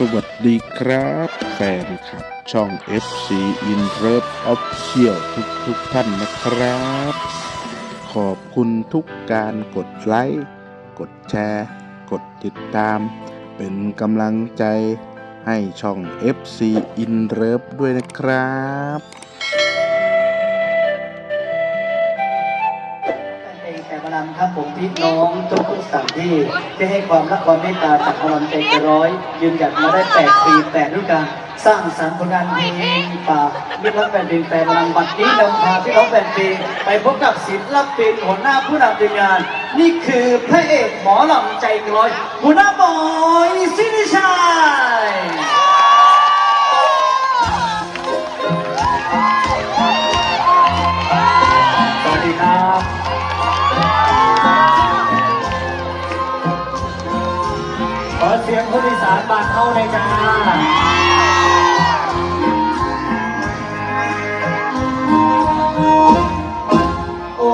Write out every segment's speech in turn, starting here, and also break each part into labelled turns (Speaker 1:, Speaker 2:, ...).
Speaker 1: สวัสดีครับ แฟนคลับ ช่อง FC In Love Official ทุกทุกๆท่านนะครับ ขอบคุณทุกการกดไลค์ กดแชร์ กดติดตาม เป็นกำลังใจให้ช่อง FC In Love ด้วยนะครับ
Speaker 2: งแต่บลังครับผมพี่น้องทุกทุกสถานที่ที่ให้ความรักความเมตตาจากกำลังใจเกินร้อยยืนหยัดมาได้แปดปีแปดฤดูกาลสร้างสรรค์ผลงานเพลงฝากมิตรรักแปดปีแต่บลังบัดนี้นำพาพี่น้องแปดปีไปพบกับศิลปินหัวหน้าผู้นำทีมงาน นี่คือพระเอกหมอลำใจเกินร้อยหัวหน้าบอยสิริชัย บานเท่าเลยจ้าโอ้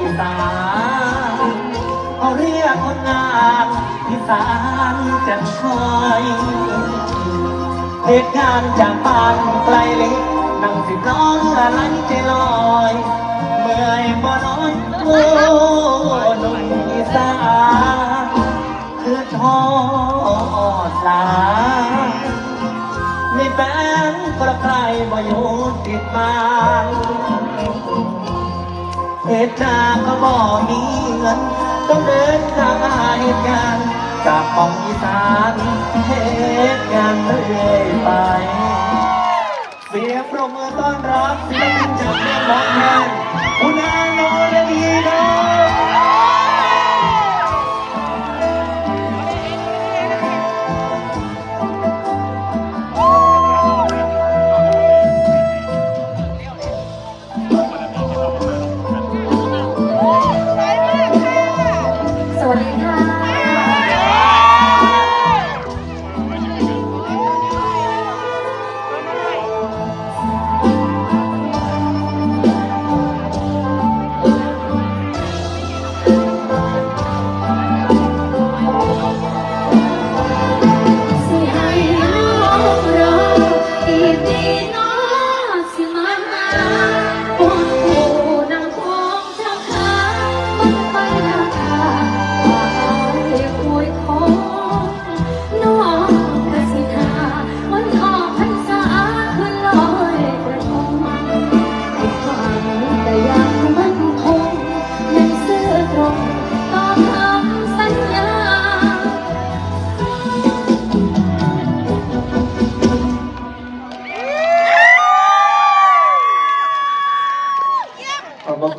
Speaker 2: อีสานเขาเรียกคนงานอีสานจ่มคอยเหตุการณ์จากบ้านไกลเล็กนั่งสิบล้องอะไรใจลอยเมื่อยบ่นอนโอ้หนุ่มอีสาน มีแฟนคนใครบ่อยู่ติดบ้านเหตุการณ์ก็บ่มีเงิน ต้องเดินทางหาเหตุการณ์จากของอีสานเหตุงานเรื่อยไปเสียงปรบมือต้อนรับศิลปินจากเมืองหนองแคน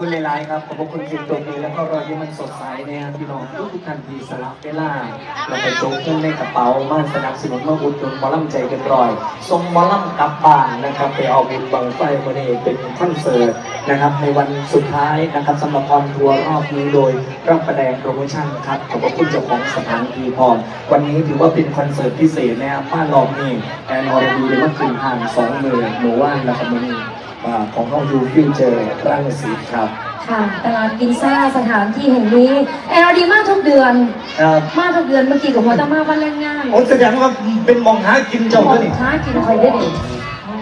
Speaker 2: คุณ
Speaker 3: หลาย
Speaker 2: ๆ ครับ ขอบพระคุณสิ่งตรงนี้แล้วก็รอยยิ้มมันสดใสนะครับพี่น้องทุกท่านที่สละเวลาเราไปจงขึ้นในกระเป๋ามาสนับสนุนมาอุดหนุนหมอลำใจกันรอยส่งหมอลำกลับบ้านนะครับ ไปเอาบุญบังไฟมาเนี่เป็นคอนเสิร์ต นะครับ ในวันสุดท้ายนะครับสำหรับออนทัวร์รอบนี้โดยรับประแดงโปรโมชั่นครับขอบพระคุณเจ้าของสถานที่พรวันนี้ถือว่าเป็นคอนเสิร์ตพิเศษนะครับบ้านรอบนี้แอนออร์ดีเลยว่าคืนห่างสองหมื่นหนูว่านและคอมมินีอ่าของห้องยูฟิวเจอร์ร่างสีครับ
Speaker 3: ค่ะตลาดกินซ่าสถานที่แห่งนี้แอลดีมากทุกเดือน
Speaker 2: ครับ
Speaker 3: มากทุกเดือนเมื่อกี้กับหัวตามาวันแรงงาน
Speaker 2: โอ้แสดงว่าเป็นมองหากินเจ้า
Speaker 3: บ
Speaker 2: ก็
Speaker 3: อก
Speaker 2: นี่
Speaker 3: ค้ากินคอยได้เด็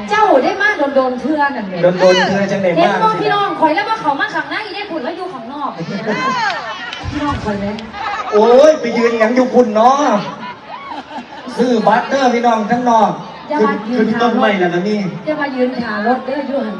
Speaker 3: เจ้าได้มากโดนโดนๆเทื่อนั่นเอง
Speaker 2: โดนโดนเธอจังไหน
Speaker 3: เห็น
Speaker 2: บ้าง
Speaker 3: บอก
Speaker 2: สิ
Speaker 3: พี่น้องคอยแล้วว่าเขามาขังหน้าอีได้ผุนแล้วอยู่ข้างนอกพี่น้องคอยไหม
Speaker 2: โอ้ย ไปยืนหยังอยู่คุณเนาะซื้อบัตรเดอร์พี่น้องทั้งนอก ขึ้นขึ้นต้นไม้แล้วก็นี่
Speaker 3: จะมายืนขารถเด้ออยุ่หัน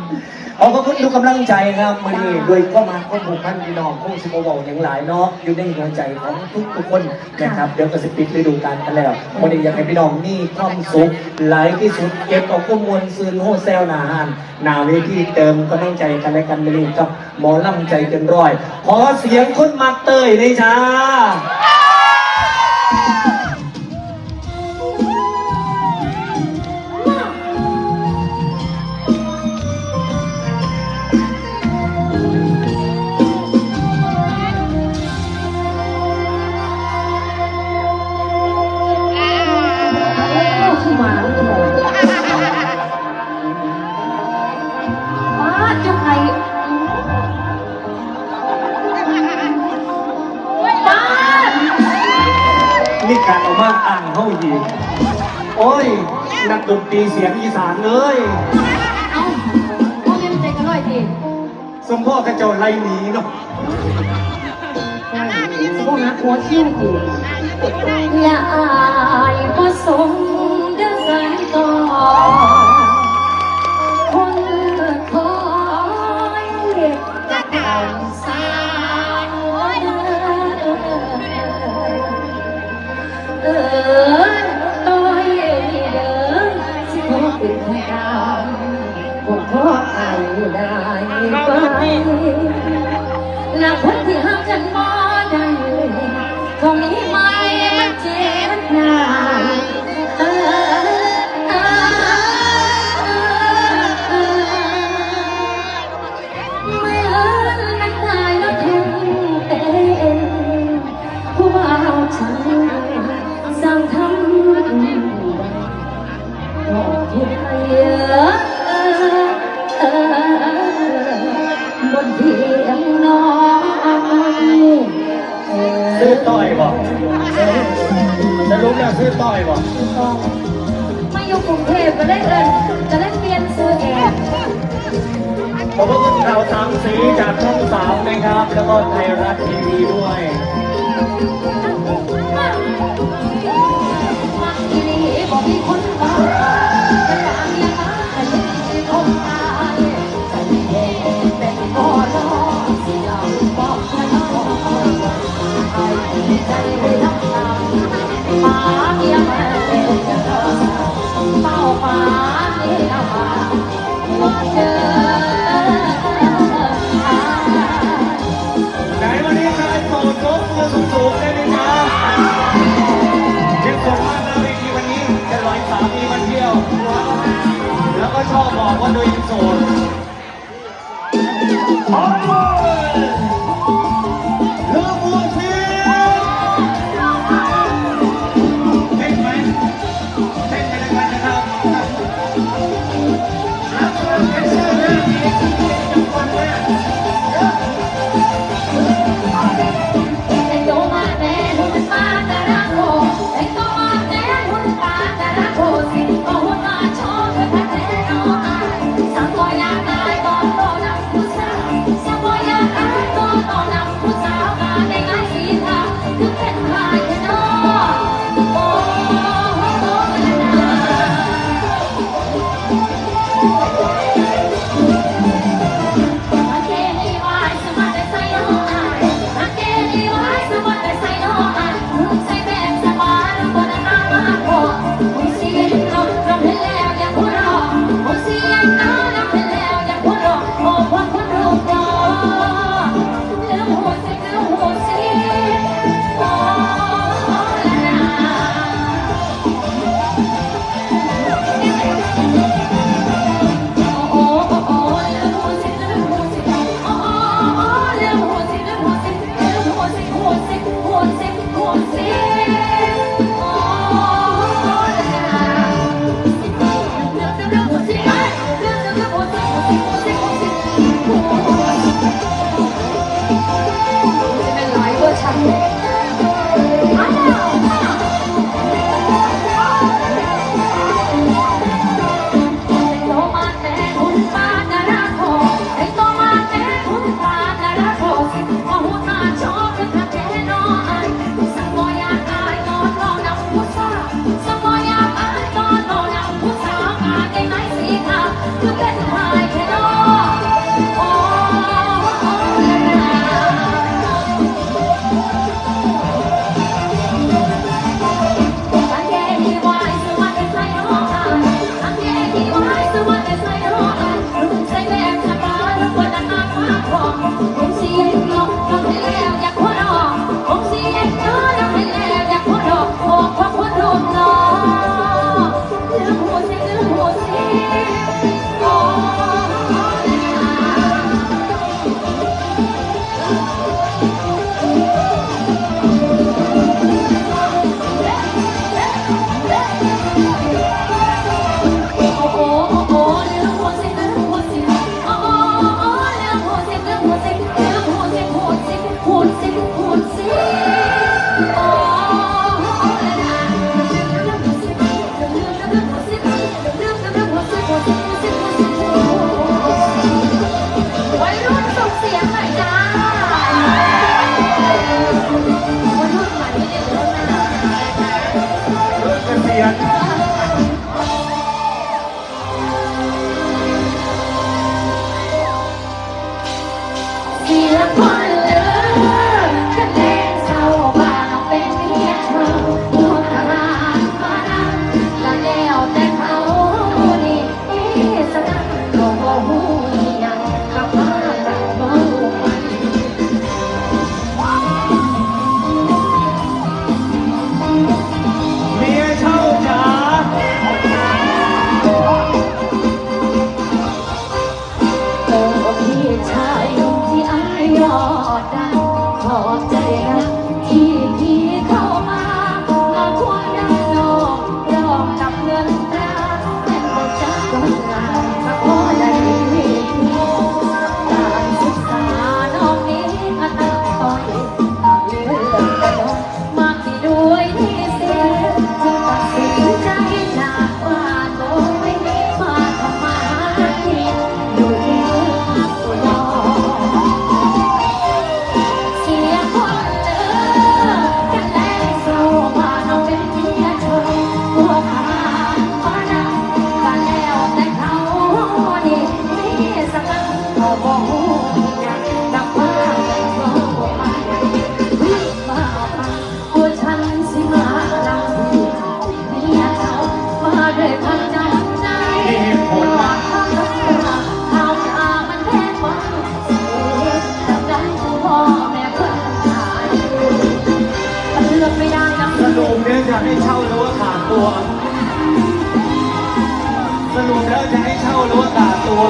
Speaker 2: เอาขอบคุณทุกกำลังใจครับมือนี้โดยก็มาข้อมูลท่านพี่น้องคงสิบบอกอย่างหลายเนาะอยู่ในหัวใจของทุกทุกๆคนนะครับเดี๋ยวก็สิปิดฤดูกาลกันแล้ววันนี้อยากให้พี่น้องนี่ความสุขหลายที่สุดเก็บเอาข้อมูลซื้อโฮเซลหนาหานหนาเวทีเติมกำลังใจกันและกันมือนี้กับหมอลำใจเกินร้อย ขอเสียงคนมักเตยเลยจ้า ดนตรีเสียงอีสานเลย
Speaker 3: เอ้าพ่อแม่มันใจกันร้อยที
Speaker 2: สมพ่อกระเจ้าไล่หนีเนาะ
Speaker 3: พวกนักหัวเที่ยงทีอย่าอายผสมเดือดสายต่อคนคอยจะผ่านสายเออ ขอเป็นพยานผมขอไอ้ได้ไหม
Speaker 2: ซื้อต้อยบอกจะรู้แล้วซื้อต้อยบอก
Speaker 3: มาอยู่กรุงเทพก็ได้เอินจะได้เปลี่ยนซื้อเอง
Speaker 2: ขอบพระคุณข่าวสามสีจากช่องสามนะครับ แล้วก็ไทยรัฐทีวีด้วย
Speaker 3: มาอีหลีบอกมีคนมาแต่ปากยังมาแต่ยังมีคนตายใจเย็นเป็นพ่อ
Speaker 2: โอ้ จะให้เช่าหรือว่าด่า
Speaker 3: ตัว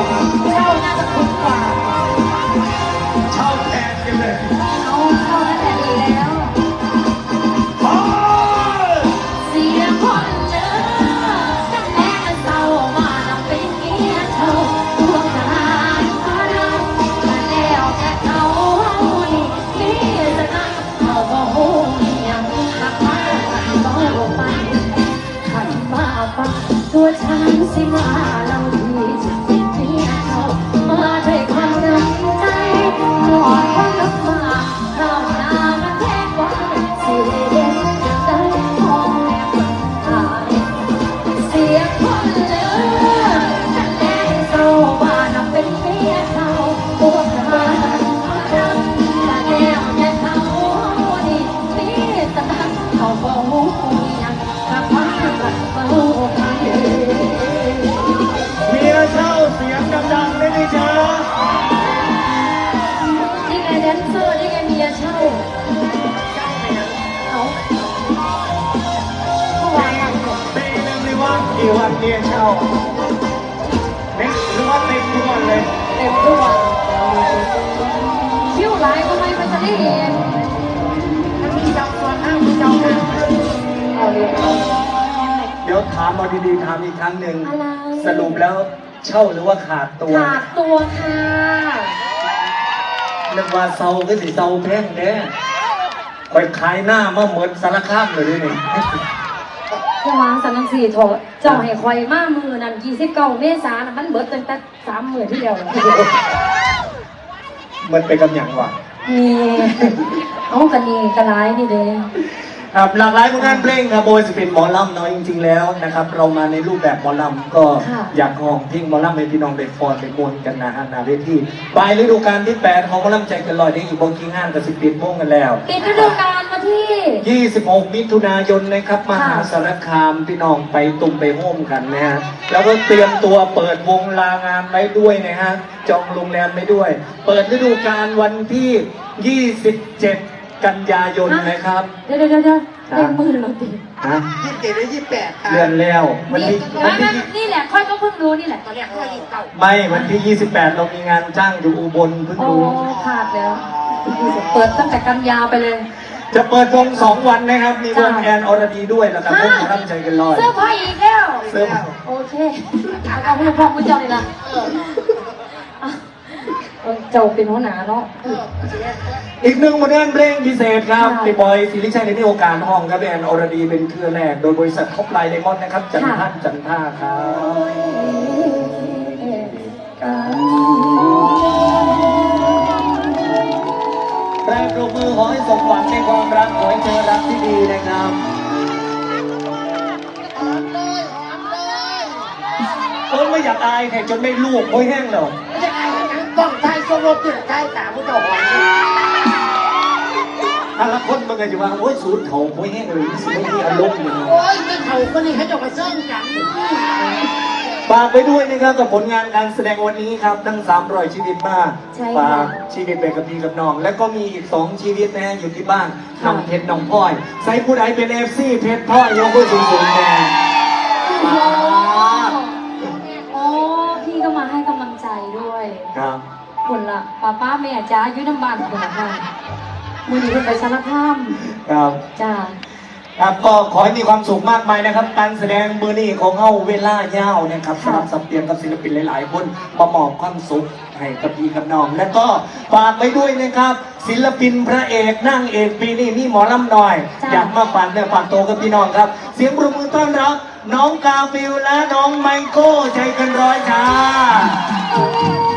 Speaker 3: เมียเช่าเน็กหรือว่าเต็ม
Speaker 2: ทุกวันเลย
Speaker 3: เต็มทุกวันคิวไลน์ก็ไม่เป็นจะได้เองทั้งมีเจ้าส่วนทั้งมีเจ้าค่ะเอาเลย
Speaker 2: เดี๋ยวถามเอาดีๆถามอีกครั้งหนึ่ง
Speaker 3: อะไร
Speaker 2: สรุปแล้วเช่าหรือว่าขาดตัว
Speaker 3: ขาดตัวค่ะ
Speaker 2: นึกว่าเซาก็สิเซาแพงเด้คอยขายหน้ามาเหมือนสารคามเลยนี่
Speaker 3: จะวางสันนังสี่โถเจ้าให้คอยมามือนั่นกี่สิบเก้าเมษานะมันเบิดตั้งแต่สามหมื่นที่เดียวเลย
Speaker 2: มันเป็นกำยังวะ
Speaker 3: นี่เอากันนี่กระไรนี่เด้
Speaker 2: ครับหลากหลายผลงานเพลงครับโบยสเป็นหมอลำเนาะจริงๆแล้วนะครับเรามาในรูปแบบหมอลำก็อยากห้องเพลงหมอลำให้พี่น้องได้ฟอนได้มวนกันนะฮะหนาเวทีปลายฤดูกาลที่ 8 ของหมอลำใจเกันลอยได้อีกบงกีงานกับสิบปิดโมงกันแล้ว
Speaker 3: ปิดฤดูกาลมาที่
Speaker 2: 26 มิถุนายนนะครับมหาสารคามพี่น้องไปตุ่มไปโฮมกันนะฮะแล้วก็เตรียมตัวเปิดวงลางานไว้ด้วยนะฮะจองโรงแรมไว้ด้วย เปิดฤดูกาลวันที่ 27 กันยายนนะครับ
Speaker 3: เดี๋ยวเดี๋ยวเดี๋ยวเล่นมือเราตี
Speaker 2: ฮะ
Speaker 4: ยี่สิบเจ็ดหรือยี่สิบแปดค่ะ
Speaker 2: เลื่อนแล้ววัน
Speaker 3: นี่
Speaker 2: ที่วัน
Speaker 3: ไม่
Speaker 2: ที่
Speaker 3: ไม่นี่แหละค่อยก็เพิ่งรู้นี่แหละ
Speaker 4: ตอนแรกเขาว่ายี่สิบเก้า
Speaker 2: ไม่วันที่ 28 เรามีงานจ้างอยู่อุบลเพิ่ง
Speaker 3: โอ้
Speaker 2: รู้
Speaker 3: ขาดแล้วเปิดตั้งแต่กันยาไปเลย
Speaker 2: จะเปิดวงสองวันนะครับ มีวง
Speaker 3: จ้ะ
Speaker 2: แอนอรดีด้วยแล้วก็วงหมอลำใจเกันลอย
Speaker 3: เสื้อผ้าอีกแล้ว
Speaker 2: เสื้อผ้า
Speaker 3: โอเคเอาเอาพูดพร้อมพูดเจ้าเลยนะเอา เอาเจ้าเป็นหัวหน้าเนาะ
Speaker 2: อีกหนึ่งผลงานเพลงพิเศษครับ
Speaker 3: ค่ะ
Speaker 2: พี่บอยศิริชัยได้มีโอกาสห้องครับแอนอรดีเป็นเครือแรกโดยบริษัทท็อปไลน์ไดมอนด์นะครับ จันทันจันท่าครับแรงปรบมือขอให้สมหวังในความรักขอให้เจอรักที่ดีนะครับ
Speaker 4: หอมเลยหอมเลย
Speaker 2: เอ้ยไม่อยากอายแข่จนไม่ลูกโอยแห้งหรอก
Speaker 4: ไม่ใช่ใครทั้ง ต้องใช้โซโลตื่นใช้ตาผู้เจ้าของนี่
Speaker 2: ถ้าละคนมันก็จะว่าโอ้ยสูดเขาโอยแห้งเลยสิไม่มีอารมณ์อยู่นะ
Speaker 4: โอ้ยไม่เขาคนนี้เขาจะมาเส้นกัน
Speaker 2: ฝากไปด้วยนะครับกับผลงานการแสดงวันนี้ครับทั้ง300ชีวิตมาก
Speaker 3: ใช่ค่ะ
Speaker 2: ฝากชีวิตไปกับพี่กับน้อง แล้วก็มีอีก 2 ชีวิตนะฮะอยู่ที่บ้าน
Speaker 3: ค่ะ
Speaker 2: น้องเพชรน้องพลอย ใส่ผู้ใดเป็นเอฟซีเพชรพลอยยกมือสูงสูงแน่
Speaker 3: โอ้
Speaker 2: ครับ
Speaker 3: คนละป้าป้าแม่จ้าอยุ่น้ำบานคนละค่ะมือนี้เพิ่นไปสารคาม
Speaker 2: ครับ
Speaker 3: จ้า
Speaker 2: ครับก็ขอให้มีความสุขมากมายนะครับการแสดงมือนี้ของเฮาเวลายาวนะครับสำหรับสับเปลี่ยนกับศิลปินหลาย ๆ คนมามอบความสุขให้กับพี่กับน้อง และก็ฝากไปด้วยนะครับ ศิลปินพระเอกนั่งเอกปีนี้นี่หมอลำหน่อย
Speaker 3: จ้ะ
Speaker 2: อยากมาฝันเนี่ยฝากตัวกับพี่น้องครับ เสียงปรบมือต้อนรับ น้องกาฟิลและน้องไมโก้ใจเกันร้อยจ้า
Speaker 3: โอ้